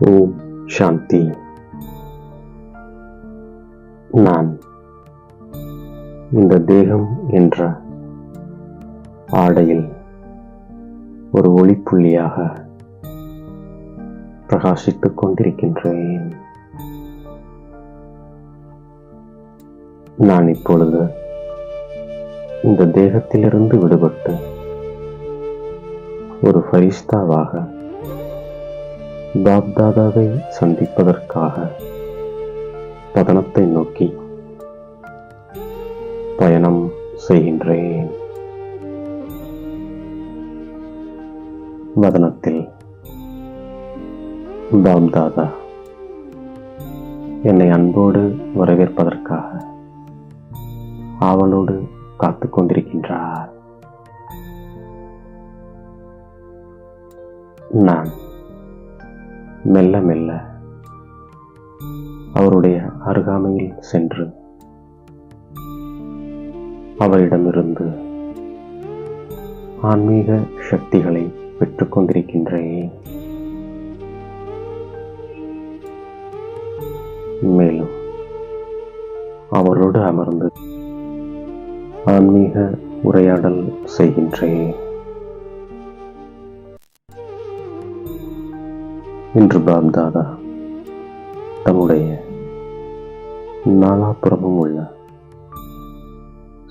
ஓம் சாந்தி நான் இந்த தேகம் என்ற ஆடையில் ஒரு ஒளிப்புள்ளியாக பிரகாசித்துக் கொண்டிருக்கின்றேன். நான் இப்பொழுது இந்த தேகத்திலிருந்து விடுபட்டு ஒரு ஃபரிஸ்தாவாக பாப்தாதாவை சந்திப்பதற்காக பதனத்தை நோக்கி பயணம் செய்கின்றேன். வதனத்தில் பாப்தாதா என்னை அன்போடு வரவேற்பதற்காக ஆவலோடு காத்துக் கொண்டிருக்கின்றார். நான் மெல்ல மெல்ல அவருடைய அருகாமையில் சென்று அவரிடமிருந்து ஆன்மீக சக்திகளை பெற்றுக்கொண்டிருக்கின்றேன் மேலும் அவரோடு அமர்ந்து ஆன்மீக உரையாடல் செய்கின்றேன். இன்று பாப்தாதா தம்முடைய நாலாபுறமும் உள்ள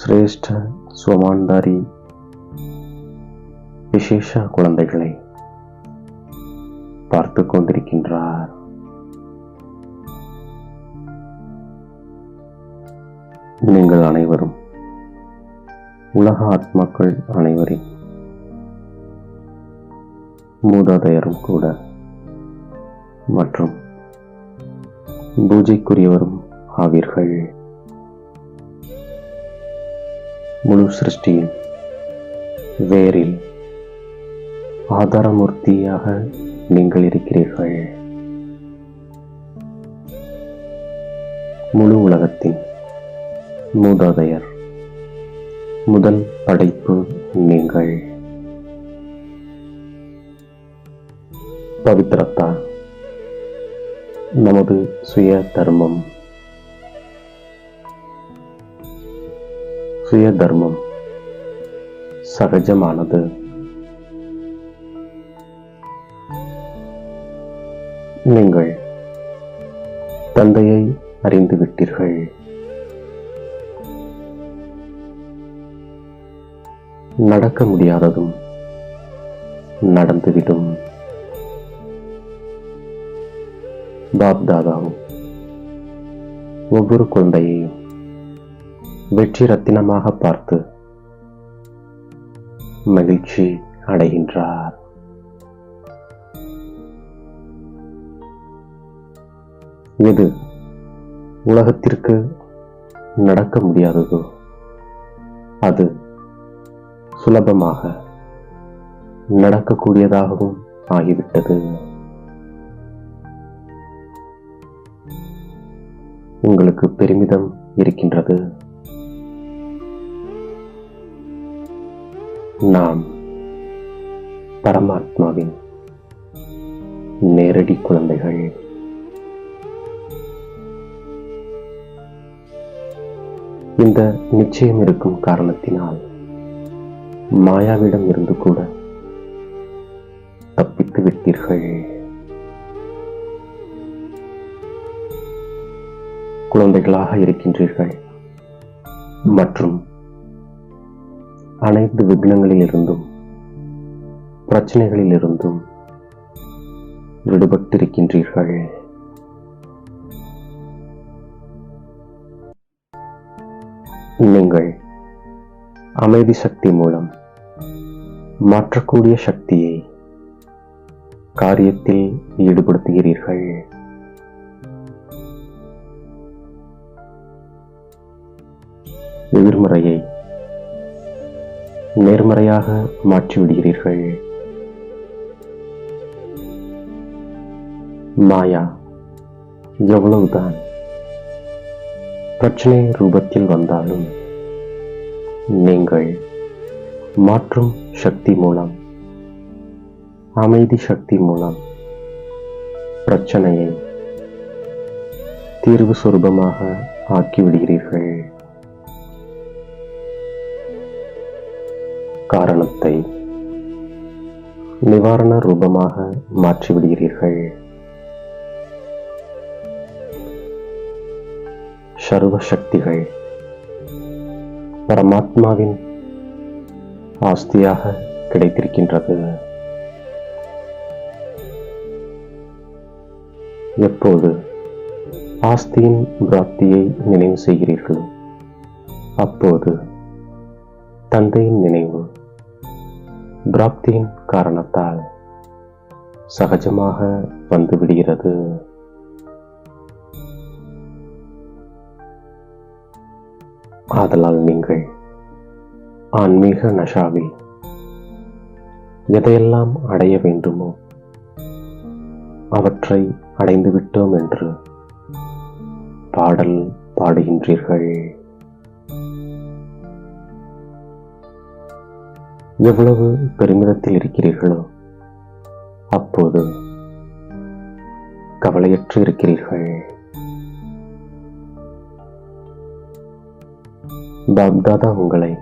சிரேஷ்ட சுவமான்தாரி விசேஷ குழந்தைகளை பார்த்து கொண்டிருக்கின்றார். நீங்கள் அனைவரும் உலக ஆத்மாக்கள் அனைவரின் மூதாதையரும் கூட மற்றும் பூஜைக்குரியவரும் ஆவீர்கள். முழு சிருஷ்டியின் வேரில் ஆதாரமூர்த்தியாக நீங்கள் இருக்கிறீர்கள். முழு உலகத்தின் மூதாதையர் முதல் படைப்பு நீங்கள். பவித்ரத்தா நமது சுய தர்மம். சுய தர்மம் சகஜமானது. நீங்கள் தந்தையை அறிந்துவிட்டீர்கள். நடக்க முடியாததும் நடந்துவிடும். பாப்தாதாவும் ஒவ்வொரு குழந்தையையும் வெற்றி ரத்தினமாக பார்த்து மகிழ்ச்சி அடைகின்றார். எது உலகத்திற்கு நடக்க முடியாததோ அது சுலபமாக நடக்கக்கூடியதாகவும் ஆகிவிட்டது. உங்களுக்கு பெருமிதம் இருக்கின்றது. நாம் பரமாத்மாவின் நேரடி குழந்தைகள். இந்த நிச்சயம் இருக்கும் காரணத்தினால் மாயாவிடம் இருந்து கூட தப்பித்து விட்டீர்கள். குழந்தைகளாக இருக்கின்றீர்கள். மற்றும் அனைத்து விக்னங்களிலிருந்தும் பிரச்சனைகளிலிருந்தும் விடுபட்டிருக்கின்றீர்கள். நீங்கள் அமைதி சக்தி மூலம் மாற்றக்கூடிய சக்தியை காரியத்தில் ஈடுபடுத்துகிறீர்கள். எதிர்மறையை நேர்மறையாக மாற்றிவிடுகிறீர்கள். மாயா எவ்வளவுதான் பிரச்சனை ரூபத்தில் வந்தாலும் நீங்கள் மாற்றும் சக்தி மூலம் அமைதி சக்தி மூலம் பிரச்சனையை தீர்வு சுரூபமாக ஆக்கிவிடுகிறீர்கள். காரணத்தை நிவாரண ரூபமாக மாற்றிவிடுகிறீர்கள். சர்வ சக்திகள் பரமாத்மாவின் ஆஸ்தியாக கிடைத்திருக்கின்றது. எப்போது ஆஸ்தியின் பிராப்தியை நினைவு செய்கிறீர்களோ அப்போது தந்தையின் நினைவு பிராப்தியின் காரணத்தால் சகஜமாக வந்துவிடுகிறது. ஆதலால் நீங்கள் ஆன்மீக நஷாவில் எதையெல்லாம் அடைய வேண்டுமோ அவற்றை அடைந்து விட்டோம் என்று பாடல் பாடுகின்றீர்கள். எவ்வளவு பெருமிதத்தில் இருக்கிறீர்களோ அப்போது கவலையற்று இருக்கிறீர்கள். பாப்தாதா உங்களை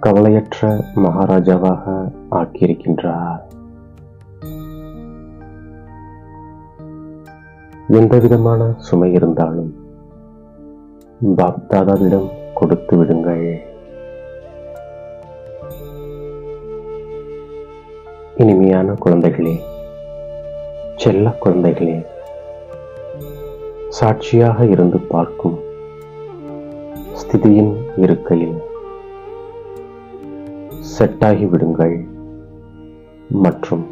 கவலையற்ற மகாராஜாவாக ஆக்கியிருக்கின்றார். எந்த விதமான சுமை இருந்தாலும் பாப்தாதாவிடம் கொடுத்து விடுங்கள். அருமையான குழந்தைகளே செல்ல குழந்தைகளே சாட்சியாக இருந்து பார்க்கும் ஸ்திதியின் இருக்கையில் செட்டாகி விடுங்கள் மற்றும்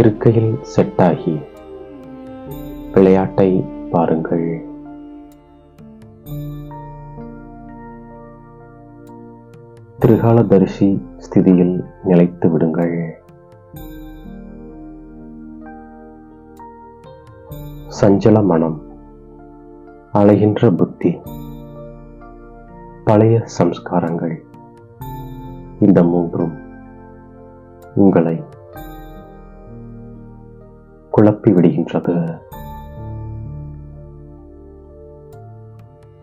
இருக்கையில் செட்டாகி விளையாட்டை பாருங்கள். திரிகாலதரிசி ஸ்திதியில் நிலைத்து விடுங்கள். சஞ்சல மனம் அலைகின்ற புத்தி பழைய சம்ஸ்காரங்கள் இந்த மூன்றும் உங்களை குழப்பி விடுகின்றது.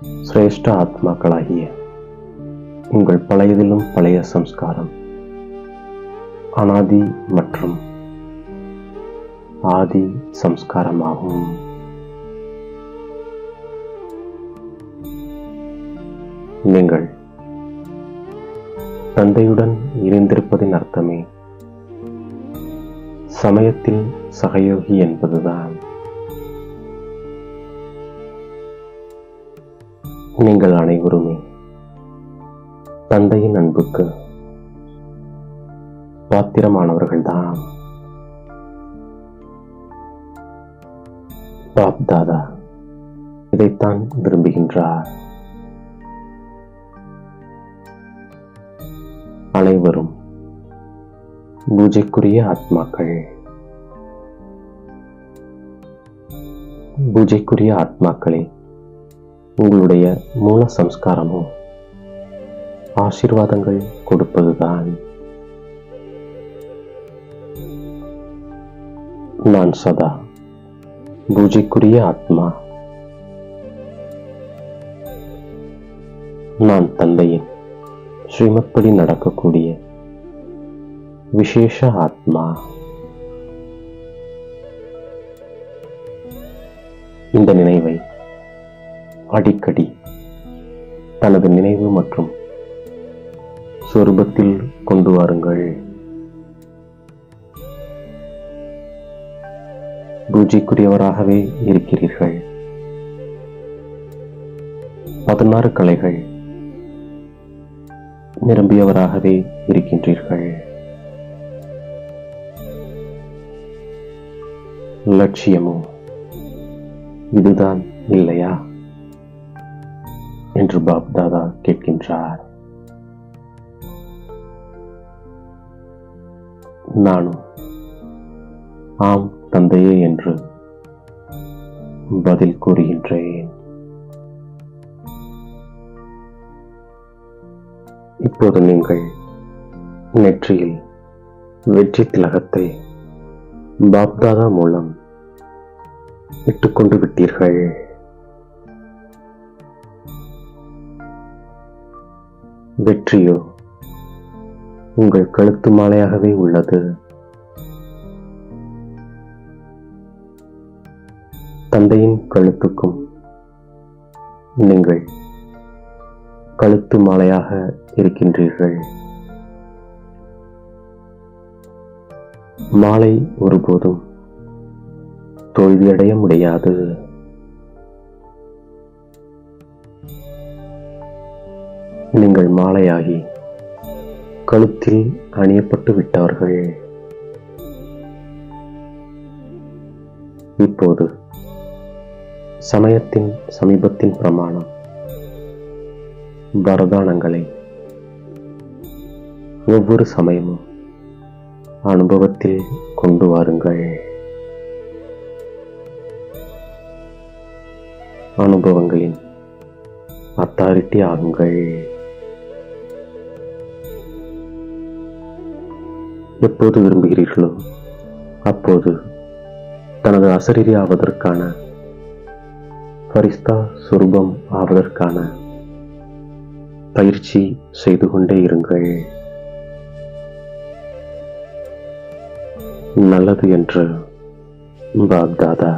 சிரேஷ்ட ஆத்மாக்களாகிய உங்கள் பழையதிலும் பழைய சம்ஸ்காரம். அனாதி மற்றும் ஆதி சம்ஸ்காரமாகும். நீங்கள் தந்தையுடன் இணைந்திருப்பதின் அர்த்தமே சமயத்தில் சகயோகி என்பதுதான். நீங்கள் அனைவருமே தந்தையின் அன்புக்கு பாத்திரமானவர்கள்தான். பாப் தாதா இதைத்தான் விரும்புகின்றார். அனைவரும் பூஜைக்குரிய ஆத்மாக்கள். பூஜைக்குரிய ஆத்மாக்களே உங்களுடைய மூல சம்ஸ்காரமும் ஆசீர்வாதங்கள் கொடுப்பதுதான். நான் சதா பூஜைக்குரிய ஆத்மா. நான் தந்தையின் ஸ்ரீமத்படி நடக்கக்கூடிய விசேஷ ஆத்மா. இந்த நினைவை அடிக்கடி தனது நினைவு மற்றும் சொருபத்தில் கொண்டு வாருங்கள். பூஜைக்குரியவராகவே இருக்கிறீர்கள். பதினாறு கலைகள் நிரம்பியவராகவே இருக்கின்றீர்கள். லட்சியமோ இதுதான் இல்லையா? என்று பாப்தாதா கேட்கின்றார். நானும். ஆம் தந்தையே என்று பதில் கூறுகின்றேன். இப்போது நீங்கள் நெற்றியில் வெற்றி திலகத்தை பாப்தாதா மூலம் இட்டுக்கொண்டு விட்டீர்கள். வெற்றியோ? உங்கள் கழுத்து மாலையாகவே உள்ளது. தந்தையின் கழுத்துக்கும் நீங்கள் கழுத்து மாலையாக இருக்கின்றீர்கள். மாலை ஒருபோதும் தோல்வியடைய முடியாது. நீங்கள் மாலையாகி கழுத்தில் அணியப்பட்டு விட்டார்கள். இப்போது சமயத்தின் சமீபத்தின் பிரமாணம். வரதானங்களை ஒவ்வொரு சமயமும் அனுபவத்தில் கொண்டு வாருங்கள். அனுபவங்களின் அத்தாரிட்டி ஆகுங்கள். எப்போது விரும்புகிறீர்களோ அப்போது தனது அசரீரி ஆவதற்கான பரிஸ்தா சுரூபம் ஆவதற்கான பயிற்சி செய்து கொண்டே இருங்கள். நல்லது என்று பாக்தாதா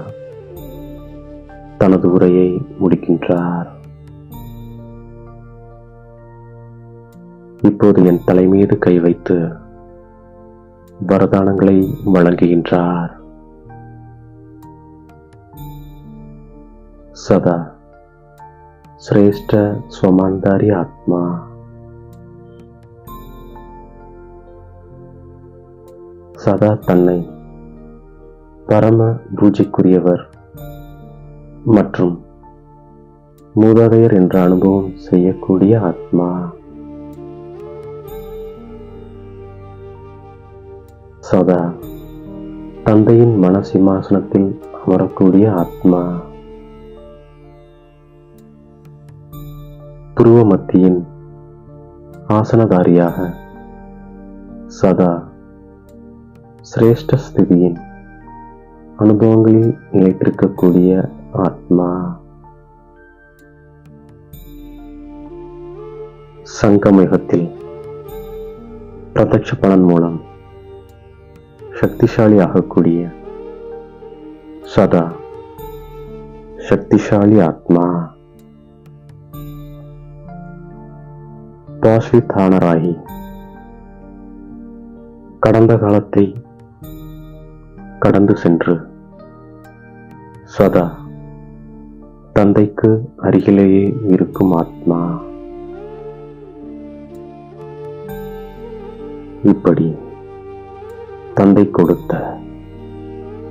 தனது உரையை முடிக்கின்றார். இப்போது என் தலைமீது கை வைத்து வரதானங்களை வழங்குகின்றார். சதா சிரேஷ்ட ஸ்வமான்தாரி ஆத்மா. சதா தன்னை பரம பூஜைக்குரியவர் மற்றும் மூதாதையர் என்ற அனுபவம் செய்யக்கூடிய ஆத்மா. சதா. தந்தையின் மன சிம்மாசனத்தில் அமரக்கூடிய ஆத்மா. துருவ மத்தியின் ஆசனதாரியாக சதா. சிரேஷ்ட ஸ்திதியின் அனுபவங்களில் நிலைத்திருக்கக்கூடிய ஆத்மா. சங்கமயுகத்தில் பிரதட்ச பலன் மூலம் சக்திசாலி ஆகக்கூடிய சதா சக்திசாலி ஆத்மா. பாஸ்விதானராகி கடந்த காலத்தை கடந்து சென்று சதா தந்தைக்கு அருகிலேயே இருக்கும் ஆத்மா. இப்படி தந்தை கொடுத்த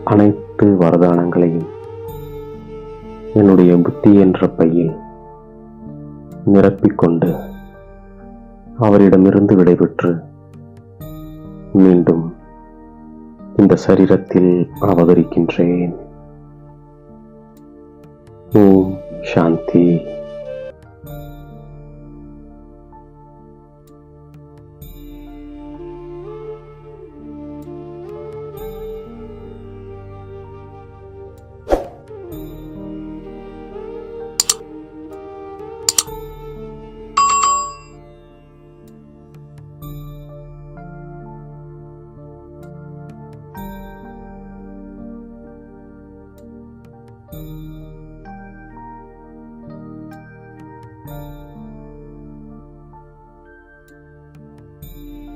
அனைத்து வரதானங்களையும் என்னுடைய புத்தி என்ற பையில் நிரப்பிக்கொண்டு அவரிடமிருந்து விடைபெற்று மீண்டும் இந்த சரீரத்தில் அவதரிக்கின்றேன் ஓம் சாந்தி.